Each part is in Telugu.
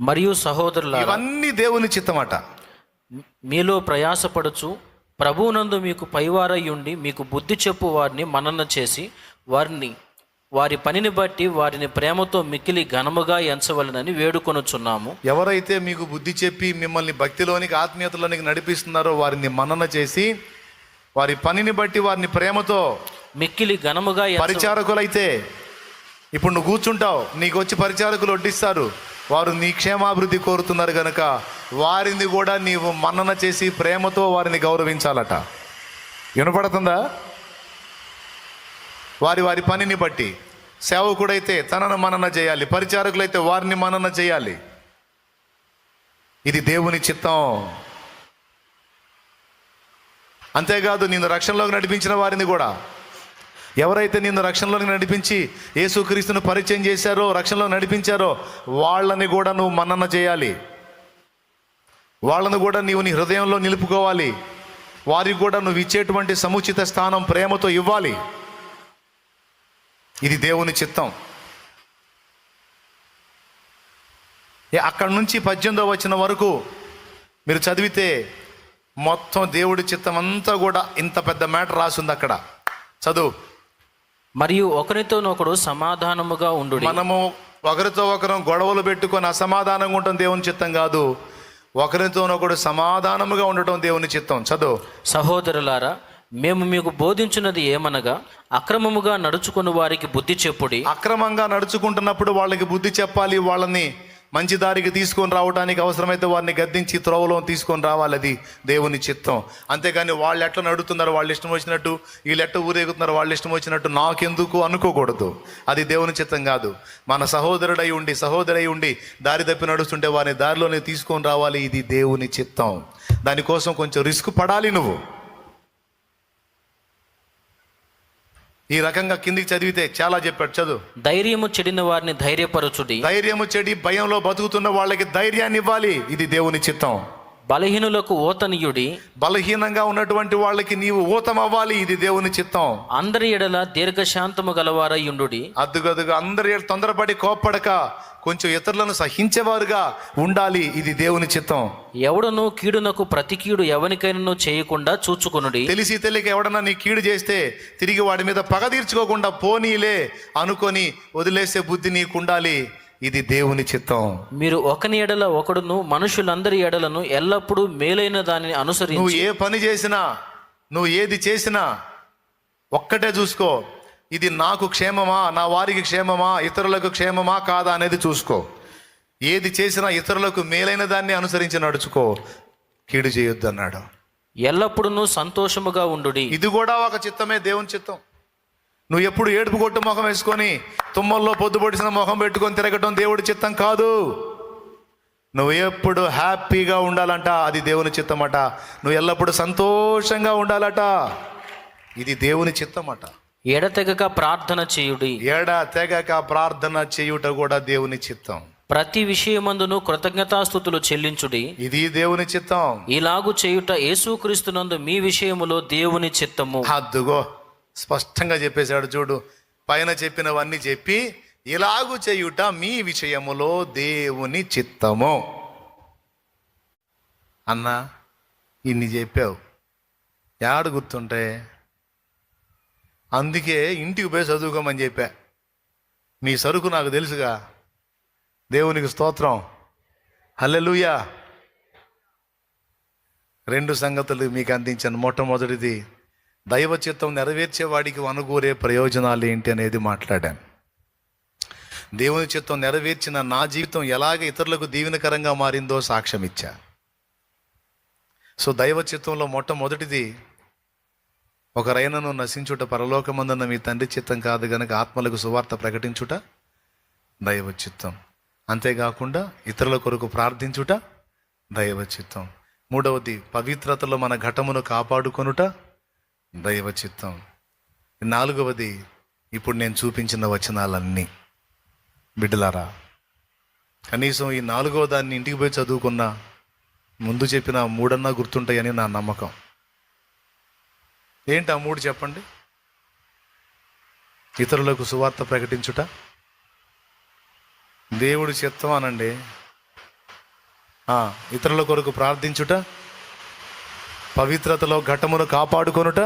మరియు సహోదరులారా ఇవన్నీ దేవుని చిత్తమట. మీలో ప్రయాసపడుచు ప్రభువునందు మీకు పైవారై ఉండి మీకు బుద్ధి చెప్పు వారిని మనన చేసి వారిని వారి పనిని బట్టి వారిని ప్రేమతో మిక్కిలి ఘనముగా ఎంచవలనని వేడుకొనుచున్నాము. ఎవరైతే మీకు బుద్ధి చెప్పి మిమ్మల్ని భక్తిలోనికి ఆత్మీయతలోనికి నడిపిస్తున్నారో వారిని మనన చేసి వారి పనిని బట్టి వారిని ప్రేమతో మిక్కిలి ఘనముగా పరిచారకులైతే ఇప్పుడు నువ్వు కూర్చుంటావు నీకు వచ్చి పరిచారకులు వడ్డిస్తారు. వారు నీ క్షేమాభివృద్ధి కోరుతున్నారు కనుక వారిని కూడా నీవు మన్నన చేసి ప్రేమతో వారిని గౌరవించాలట. వినపడుతుందా? వారి వారి పనిని బట్టి సేవకుడైతే తనను మనన చేయాలి పరిచారకులైతే వారిని మనన చేయాలి. ఇది దేవుని చిత్తం. అంతేకాదు నిన్ను రక్షణలోకి నడిపించిన వారిని కూడా ఎవరైతే నిన్ను రక్షణలోకి నడిపించి యేసుక్రీస్తును పరిచయం చేశారో రక్షణలో నడిపించారో వాళ్ళని కూడా నువ్వు మన్నన చేయాలి. వాళ్ళను కూడా నీవు నీ హృదయంలో నిలుపుకోవాలి. వారికి కూడా నువ్వు ఇచ్చేటువంటి సముచిత స్థానం ప్రేమతో ఇవ్వాలి. ఇది దేవుని చిత్తం. ఏ అక్కడి నుంచి పద్దెనిమిదో వచ్చిన వరకు మీరు చదివితే మొత్తం దేవుడి చిత్తం అంతా కూడా ఇంత పెద్ద మ్యాటర్ రాసింది అక్కడ. చదువు. మరియు ఒకరితోనొకడు సమాధానముగా ఉండు మనము ఒకరితో ఒకరం గొడవలు పెట్టుకొని అసమాధానంగా ఉండటం దేవుని చిత్తం కాదు. ఒకరితోనొకడు సమాధానముగా ఉండటం దేవుని చిత్తం. చదువు. సహోదరులారా మేము మీకు బోధించున్నది ఏమనగా అక్రమముగా నడుచుకుని వారికి బుద్ధి చెప్పుడి. అక్రమంగా నడుచుకుంటున్నప్పుడు వాళ్ళకి బుద్ధి చెప్పాలి వాళ్ళని. మంచి దారికి తీసుకొని రావడానికి అవసరమైతే వారిని గద్దించి త్రోవలో తీసుకొని రావాలి అది దేవుని చిత్తం. అంతేగాని వాళ్ళు ఎట్లా నడుతున్నారు వాళ్ళు ఇష్టం వచ్చినట్టు వీళ్ళు ఎట్లా ఊరేగుతున్నారు వాళ్ళు ఇష్టం వచ్చినట్టు నాకెందుకు అనుకోకూడదు. అది దేవుని చిత్తం కాదు. మన సహోదరుడై ఉండి సహోదరై ఉండి దారి తప్పి నడుస్తుంటే వారిని దారిలోనే తీసుకొని రావాలి ఇది దేవుని చిత్తం. దానికోసం కొంచెం రిస్క్ పడాలి నువ్వు. ఈ రకంగా కిందికి చదివితే చాలా చెప్పాడు చదువు. ధైర్యము చెడిన వారిని ధైర్యపరచుడి. ధైర్యము చెడి భయంలో బతుకుతున్న వాళ్ళకి ధైర్యాన్ని ఇవ్వాలి. ఇది దేవుని చిత్తం. బలహీనులకు ఓతనీయుడి. బలహీనంగా ఉన్నటువంటి వాళ్ళకి నీవు ఊతం అవ్వాలి ఇది దేవుని చిత్తం. అందరి ఎడల దీర్ఘశాంతము గలవారై ఉండుడి. అద్దుగదుగా అందరి తొందరపడి కోప్పడక కొంచెం ఇతరులను సహించేవారుగా ఉండాలి ఇది దేవుని చిత్తం. ఎవడను కీడునకు ప్రతి కీడు ఎవనికైనను చేయకుండా చూచుకొనుడి. తెలిసి తెలియక ఎవడన్నా నీ కీడు చేస్తే తిరిగి వాడి మీద పగ తీర్చుకోకుండా పోనీలే అనుకొని వదిలేసే బుద్ధి నీకు ఉండాలి ఇది దేవుని చిత్తం. మీరు ఒకని ఎడల ఒకడును మనుషులందరి ఎడలను ఎల్లప్పుడూ మేలైన దానిని నువ్వు అనుసరించి ఏ పని చేసినా నువ్వు ఏది చేసినా ఒక్కటే చూసుకో. ఇది నాకు క్షేమమా నా వారికి క్షేమమా ఇతరులకు క్షేమమా కాదా అనేది చూసుకో. ఏది చేసినా ఇతరులకు మేలైన దాన్ని అనుసరించి నడుచుకో. కీడు చేయొద్దు అన్నాడు ఎల్లప్పుడూ సంతోషముగా ఉండుడి. ఇది కూడా ఒక చిత్తమే దేవుని చిత్తం. నువ్వు ఎప్పుడు ఏడుపు కొట్టు ముఖం వేసుకొని తుమ్మల్లో పొద్దుపొడిసిన ముఖం పెట్టుకొని తిరగటం దేవుడి చిత్తం కాదు. నువ్వు ఎప్పుడు హ్యాపీగా ఉండాలంట అది దేవుని చిత్తమట. నువ్వు ఎల్లప్పుడూ సంతోషంగా ఉండాలట. ఇది దేవుని చిత్తమట. ఎడతెగక ప్రార్థన చేయుడి? ఏడా తెగక ప్రార్థన చేయుట కూడా దేవుని చిత్తం. ప్రతి విషయమందును కృతజ్ఞతాస్థుతులు చెల్లించుడి. ఇది దేవుని చిత్తం. ఇలాగు చేయుట యేసుక్రీస్తునందు మీ విషయములో దేవుని చిత్తము. అద్దుగో. స్పష్టంగా చెప్పేశాడు చూడు. పైన చెప్పినవన్నీ చెప్పి ఇలాగు చేయుట మీ విషయములో దేవుని చిత్తము. అన్నా ఇన్ని చెప్పావు. యాడు గుర్తుంటే? అందుకే ఇంటికి పోయి చదువుకోమని చెప్పా. నీ సరుకు నాకు తెలుసుగా. దేవునికి స్తోత్రం. హల్లెలూయా. రెండు సంగతులు మీకు అందించాను. మొట్టమొదటిది దైవ చిత్తం నెరవేర్చేవాడికి అనుగూరే ప్రయోజనాలు ఏంటి అనేది మాట్లాడాను. దేవుని చిత్తం నెరవేర్చిన నా జీవితం ఎలాగ ఇతరులకు దీవెనకరంగా మారిందో సాక్ష్యం ఇచ్చా సో దైవ చిత్తంలో మొట్టమొదటిది ఒక రైనను నశించుట పరలోకమందున్న మీ తండ్రి చిత్తం కాదు గనక ఆత్మలకు సువార్త ప్రకటించుట దైవ చిత్తం అంతేకాకుండా ఇతరుల కొరకు ప్రార్థించుట దైవ చిత్తం మూడవది పవిత్రతలో మన ఘటమును కాపాడుకొనుట దైవ చిత్తం నాలుగవది ఇప్పుడు నేను చూపించిన వచనాలన్నీ. బిడ్డలారా కనీసం ఈ నాలుగవ దాన్ని ఇంటికి పోయి చదువుకున్నా ముందు చెప్పిన మూడన్నా గుర్తుంటాయని నా నమ్మకం. ఏంటి ఆ మూడు చెప్పండి? ఇతరులకు సువార్త ప్రకటించుట? దేవుడి చిత్తం అనండి. ఇతరుల కొరకు ప్రార్థించుట? పవిత్రతలో ఘటమును కాపాడుకొనుట?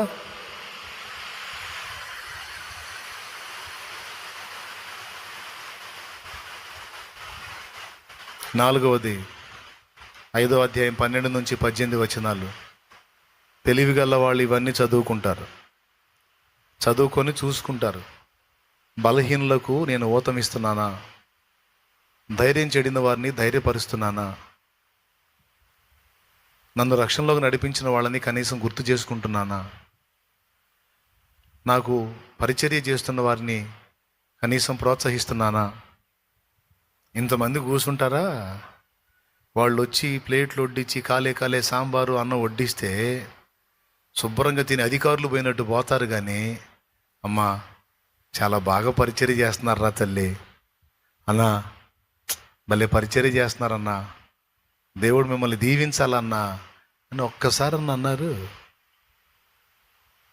నాలుగవది ఐదో అధ్యాయం పన్నెండు నుంచి పద్దెనిమిది వచనాలు. తెలివిగల వాళ్ళు ఇవన్నీ చదువుకుంటారు. చదువుకొని చూసుకుంటారు. బలహీనులకు నేను ఓతమిస్తున్నానా ధైర్యం చెడిన వారిని ధైర్యపరుస్తున్నానా? నన్ను రక్షణలోకి నడిపించిన వాళ్ళని కనీసం గుర్తు చేసుకుంటున్నానా? నాకు పరిచర్య చేస్తున్న వారిని కనీసం ప్రోత్సహిస్తున్నానా? ఇంతమంది కూర్చుంటారా? వాళ్ళు వచ్చి ప్లేట్లు వడ్డించి కాలే కాలే సాంబారు అన్నం వడ్డిస్తే శుభ్రంగా తిని అధికారులు పోయినట్టు పోతారు కానీ అమ్మా చాలా బాగా పరిచర్య చేస్తున్నారా తల్లి? అన్నా భలే పరిచర్య చేస్తున్నారన్నా. దేవుడు మిమ్మల్ని దీవించాలన్నా అని ఒక్కసారి అన్న అన్నారు.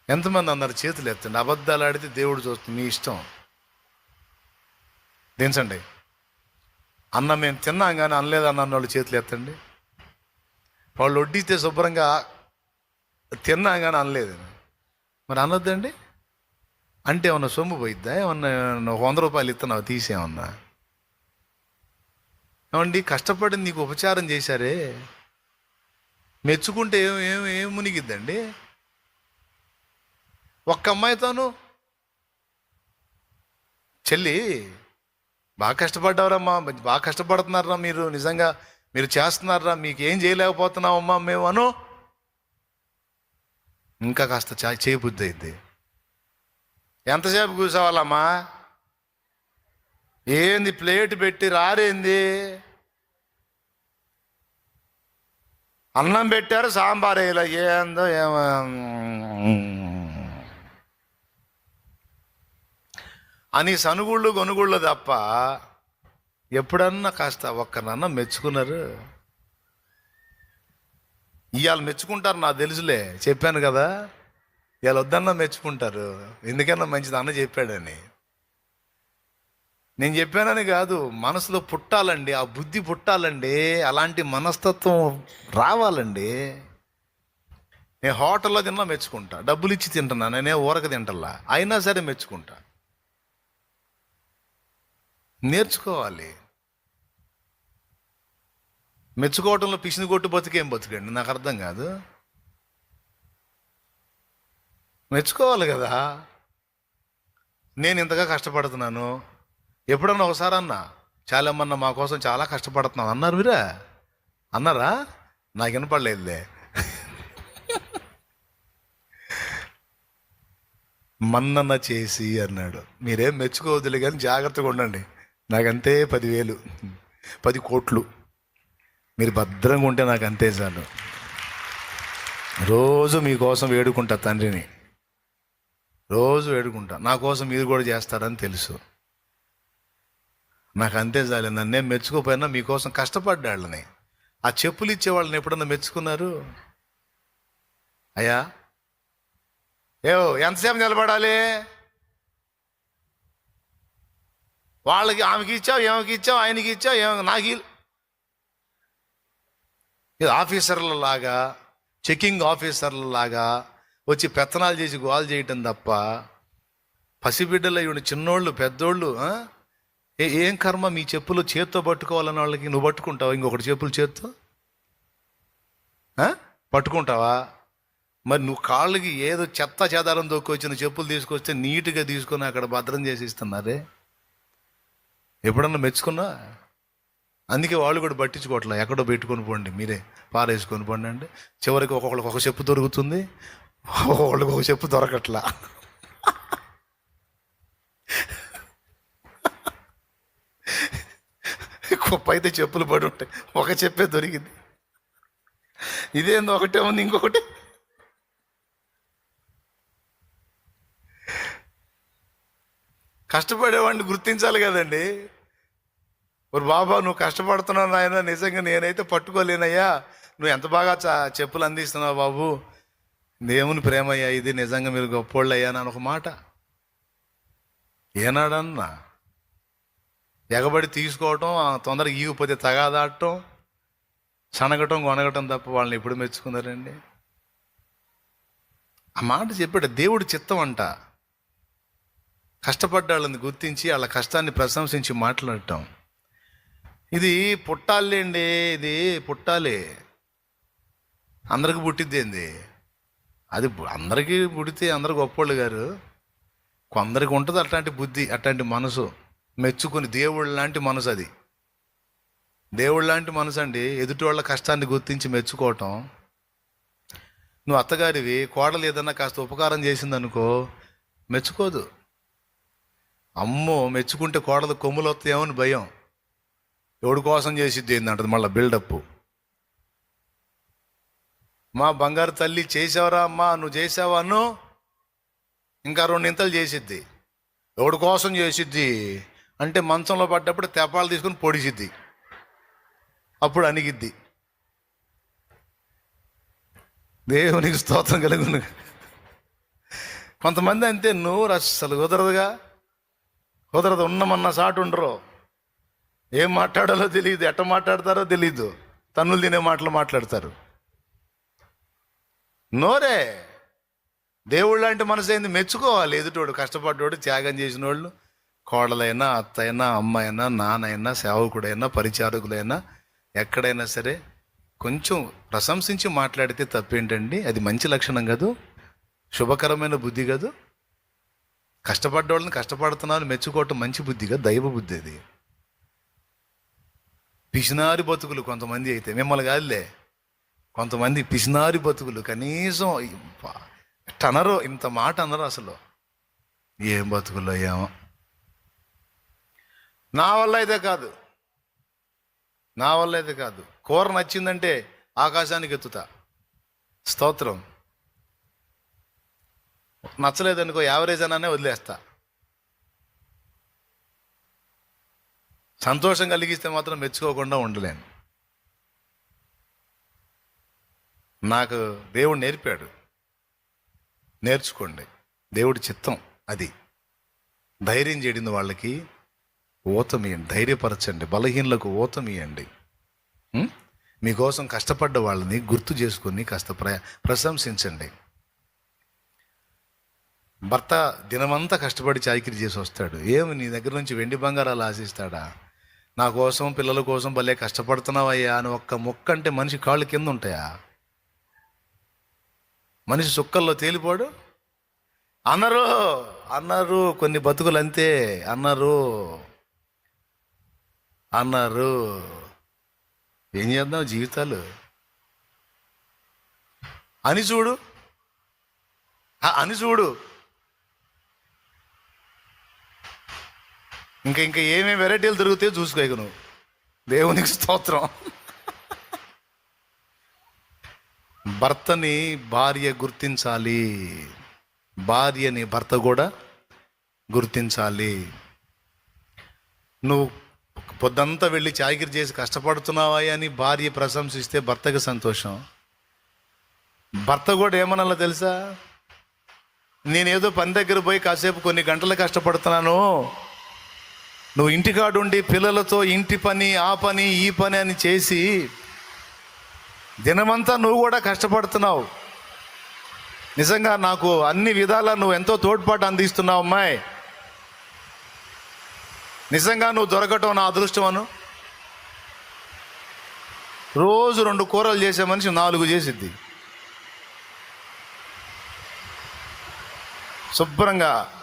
ఎంతమంది అన్నారు చేతులు ఎత్తండి. అబద్ధాలు ఆడితే దేవుడు చూస్తుంది మీ ఇష్టం. దించండి. అన్న మేము తిన్నాం కానీ అనలేదు అన్న వాళ్ళు చేతులు ఎత్తండి. వాళ్ళు వడ్డిస్తే శుభ్రంగా తిన్నాం కానీ అనలేదు మరి అనొద్దండి? అంటే ఏమన్నా సొమ్ము పోయిద్దా? ఏమన్నా వంద రూపాయలు ఇస్తున్నావు తీసేమన్నా ఏమండి కష్టపడి నీకు ఉపచారం చేశారే? మెచ్చుకుంటే ఏం ఏం ఏం మునిగిద్దండి? ఒక్క అమ్మాయితోను? చెల్లి బాగా కష్టపడ్డావరమ్మా బాగా కష్టపడుతున్నారా మీరు నిజంగా మీరు చేస్తున్నారా మీకు ఏం చేయలేకపోతున్నామమ్మా మేము అను. ఇంకా కాస్త చా చేయబుద్ధి అయింది ఎంతసేపు కూర్చోవాలమ్మా? ఏంది ప్లేట్ పెట్టి రారేంది? అన్నం పెట్టారు సాంబార్ ఇలా ఏందో ఏమో. అని సనుగుళ్ళు గొనుగుళ్ళు తప్ప ఎప్పుడన్నా కాస్త ఒక్కనన్నా మెచ్చుకున్నారు. ఇవాళ మెచ్చుకుంటారు నాకు తెలుసులే. చెప్పాను కదా. ఇవాళ వద్దన్నా మెచ్చుకుంటారు. ఎందుకన్నా మంచిది అన్న చెప్పాడని. నేను చెప్పానని కాదు మనసులో పుట్టాలండి ఆ బుద్ధి పుట్టాలండి అలాంటి మనస్తత్వం రావాలండి. నేను హోటల్లో తిన్నా మెచ్చుకుంటా డబ్బులు ఇచ్చి తింటున్నా నేనే ఊరక తింటల్లా అయినా సరే మెచ్చుకుంటా. నేర్చుకోవాలి. మెచ్చుకోవటంలో పిసిని కొట్టు బతికేం బతికండి నాకు అర్థం కాదు. మెచ్చుకోవాలి కదా. నేను ఇంతగా కష్టపడుతున్నాను. ఎప్పుడన్నా ఒకసారి అన్నా చాలామన్నా మా కోసం చాలా కష్టపడుతున్నాం అన్నారు మీరా? అన్నారా? నాకు వినపడలేదులే. మన్నన చేసి అన్నాడు. మీరేం మెచ్చుకోవద్దులే కానీ జాగ్రత్తగా ఉండండి. నాకంతే పదివేలు పది కోట్లు. మీరు భద్రంగా ఉంటే నాకు అంతే చాలు. రోజు మీకోసం వేడుకుంటా తండ్రిని. రోజు వేడుకుంటా. నా కోసం మీరు కూడా చేస్తారని తెలుసు. నాకు అంతే చాలు నన్నేం మెచ్చుకోపోయినా మీకోసం కష్టపడ్డాళ్ళని ఆ చెప్పులు ఇచ్చే వాళ్ళని ఎప్పుడన్నా మెచ్చుకున్నారు? అయ్యా? ఏవో ఎంతసేపు నిలబడాలి? వాళ్ళకి ఆమెకి ఇచ్చావు ఏమకి ఇచ్చావు ఆయనకి ఇచ్చావు ఏమ నాకు ఇది ఆఫీసర్ల లాగా చెకింగ్ ఆఫీసర్ల లాగా వచ్చి పెత్తనాలు చేసి గోల్ చేయటం తప్ప పసిబిడ్డలు ఇవి చిన్నోళ్ళు పెద్దోళ్ళు ఏ ఏం కర్మ? మీ చెప్పులు చేత్తో పట్టుకోవాలన్న వాళ్ళకి నువ్వు పట్టుకుంటావా? ఇంకొకటి చెప్పులు చేత్తో? పట్టుకుంటావా? మరి నువ్వు కాళ్ళకి ఏదో చెత్త చెదారం దొక్కొచ్చిన చెప్పులు తీసుకొస్తే నీట్గా తీసుకొని అక్కడ భద్రం చేసి ఇస్తున్నారే ఎప్పుడన్నా మెచ్చుకున్నా? అందుకే వాళ్ళు కూడా పట్టించుకోవట్లే. ఎక్కడో పెట్టుకొని పోండి మీరే పారేసుకొని పోండి అంటే. చివరికి ఒక్కొక్కరికి ఒక చెప్పు దొరుకుతుంది ఒక్కొక్కళ్ళకి ఒక చెప్పు దొరకట్లా. కుప్ప అయితే చెప్పులు పడి ఉంటాయి ఒక చెప్పే దొరికింది. ఇదేందో ఒకటే ఉంది ఇంకొకటి. కష్టపడేవాడిని గుర్తించాలి కదండి. మరి బాబా నువ్వు కష్టపడుతున్నావు నాయన నిజంగా నేనైతే పట్టుకోలేనయ్యా. నువ్వు ఎంత బాగా చ- చెప్పులు అందిస్తున్నావు బాబు. దేవుని ప్రేమయ్యా ఇది నిజంగా మీరు గొప్పోళ్ళు అయ్యా అని ఒక మాట. ఏనాడన్నా ఎగబడి తీసుకోవటం తొందరగా ఈగిపోతే తగాదాడటం సనగటం కొనగటం తప్ప వాళ్ళని ఎప్పుడు మెచ్చుకున్నారండి? ఆ మాట చెప్పాడు దేవుడు చిత్తం అంట. కష్టపడ్డ వాళ్ళని గుర్తించి వాళ్ళ కష్టాన్ని ప్రశంసించి మాట్లాడటం. ఇది పుట్టాలేండి ఇది పుట్టాలి. అందరికి పుట్టిద్దేంది అది అందరికీ పుడితే అందరు గొప్పోళ్ళు గారు. కొందరికి ఉంటుంది అట్లాంటి బుద్ధి అట్లాంటి మనసు. మెచ్చుకుని దేవుడు లాంటి మనసు అది. దేవుడు లాంటి మనసు అండి ఎదుటి వాళ్ళ కష్టాన్ని గుర్తించి మెచ్చుకోవటం. నువ్వు అత్తగారివి కోడలు ఏదన్నా కాస్త ఉపకారం చేసిందనుకో మెచ్చుకోదు. అమ్మో మెచ్చుకుంటే కోడలు కొమ్ములు వస్తాయేమో అని భయం. ఎవడి కోసం చేసిద్ది ఏంటంటది మళ్ళీ బిల్డప్ మా బంగారు తల్లి చేసావరా అమ్మా నువ్వు చేసావా అను ఇంకా రెండింతలు చేసిద్ది. ఎవడి కోసం చేసిద్ది? అంటే మంచంలో పడ్డప్పుడు తెపాలు తీసుకుని పొడిచిద్ది. అప్పుడు అణిగిద్ది. దేవునికి స్తోత్రం కలుగును. కొంతమంది అంతే నోరు అస్సలు కుదరదుగా. కుదరదు ఉన్నమన్న సాటు ఉండరు. ఏం మాట్లాడాలో తెలియదు ఎట్ట మాట్లాడతారో తెలియదు తన్నులు తినే మాటలు మాట్లాడతారు. నోరే! దేవుళ్ళు లాంటి మనసు అయింది మెచ్చుకోవాలి. ఎదుటోడు కష్టపడ్డోడు త్యాగం చేసిన వాళ్ళు కోడలైనా అత్తైనా అమ్మైనా నాన్నైనా సేవకుడైనా పరిచారకులైనా ఎక్కడైనా సరే కొంచెం ప్రశంసించి మాట్లాడితే తప్పేంటండి? అది మంచి లక్షణం కాదు? శుభకరమైన బుద్ధి కాదు? కష్టపడ్డవాళ్ళని కష్టపడుతున్నాను మెచ్చుకోవటం మంచి బుద్ధిగా దైవ బుద్ధి అది. పిసినారి బతుకులు కొంతమంది అయితే మిమ్మల్ని కాదులే. కొంతమంది పిసినారి బతుకులు కనీసం ఎట్ట అనరు ఇంత మాట అనరు అసలు. ఏం బతుకులో ఏమో నా వల్ల అయితే కాదు. నా వల్ల అయితే కాదు. కూర నచ్చిందంటే ఆకాశానికి ఎత్తుతా. స్తోత్రం. నచ్చలేదనుకో యావరేజ్ అనే వదిలేస్తా. సంతోషం కలిగిస్తే మాత్రం మెచ్చుకోకుండా ఉండలేను. నాకు దేవుడు నేర్పాడు. నేర్చుకోండి. దేవుడి చిత్తం అది. ధైర్యం చేయడింది వాళ్ళకి. ఓతమియండి ధైర్యపరచండి బలహీనలకు ఓతమియండి? మీకోసం కష్టపడ్డ వాళ్ళని గుర్తు చేసుకొని కాస్త ప్ర ప్రశంసించండి. భర్త దినమంతా కష్టపడి చాకిరి చేసి వస్తాడు. ఏమి నీ దగ్గర నుంచి వెండి బంగారాలు ఆశిస్తాడా? నా కోసం పిల్లల కోసం భలే కష్టపడుతున్నావయ్యా అని ఒక్క మొక్క అంటే మనిషి కాళ్ళు కింద ఉంటాయా మనిషి సుక్కల్లో తేలిపోడు? అన్నారు అన్నారు కొన్ని బతుకులు అంతే అన్నారు అన్నారు. ఏం చేద్దాం జీవితాలు? అని చూడు. అని చూడు. ఇంకా ఇంకా ఏమేమి వెరైటీలు దొరుకుతాయో చూసుకో ఇక నువ్వు. దేవునికి స్తోత్రం. భర్తని భార్య గుర్తించాలి. భార్యని భర్త కూడా గుర్తించాలి. నువ్వు పొద్దంతా వెళ్ళి చాకిరి చేసి కష్టపడుతున్నావా అని భార్య ప్రశంసిస్తే భర్తకి సంతోషం. భర్త కూడా ఏమనాలో తెలుసా? నేనేదో పని దగ్గర పోయి కాసేపు కొన్ని గంటలు కష్టపడుతున్నాను. నువ్వు ఇంటికాడుండి పిల్లలతో ఇంటి పని ఆ పని ఈ పని అని చేసి దినమంతా నువ్వు కూడా కష్టపడుతున్నావు. నిజంగా నాకు అన్ని విధాలా నువ్వు ఎంతో తోడ్పాటు అందిస్తున్నావు అమ్మాయి. నిజంగా నువ్వు దొరకటం నా అదృష్టం అను? రోజు రెండు కూరలు చేసే మనిషి నాలుగు చేసిద్ది. శుభ్రంగా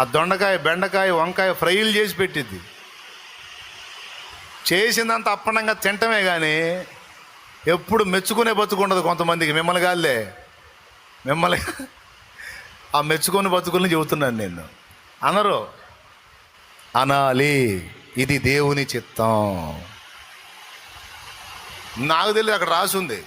ఆ దొండకాయ బెండకాయ వంకాయ ఫ్రైలు చేసి పెట్టిద్ది. చేసిందంత అప్పనంగా తింటమే కానీ ఎప్పుడు మెచ్చుకునే బతుకుండదు కొంతమందికి. మిమ్మల్ని కాదులే. మిమ్మల్ని ఆ మెచ్చుకొని బతుకుల్ని చెబుతున్నాను నేను. అనరు. అనాలి. ఇది దేవుని చిత్తం. నాకు తెలియదు అక్కడ రాసి ఉంది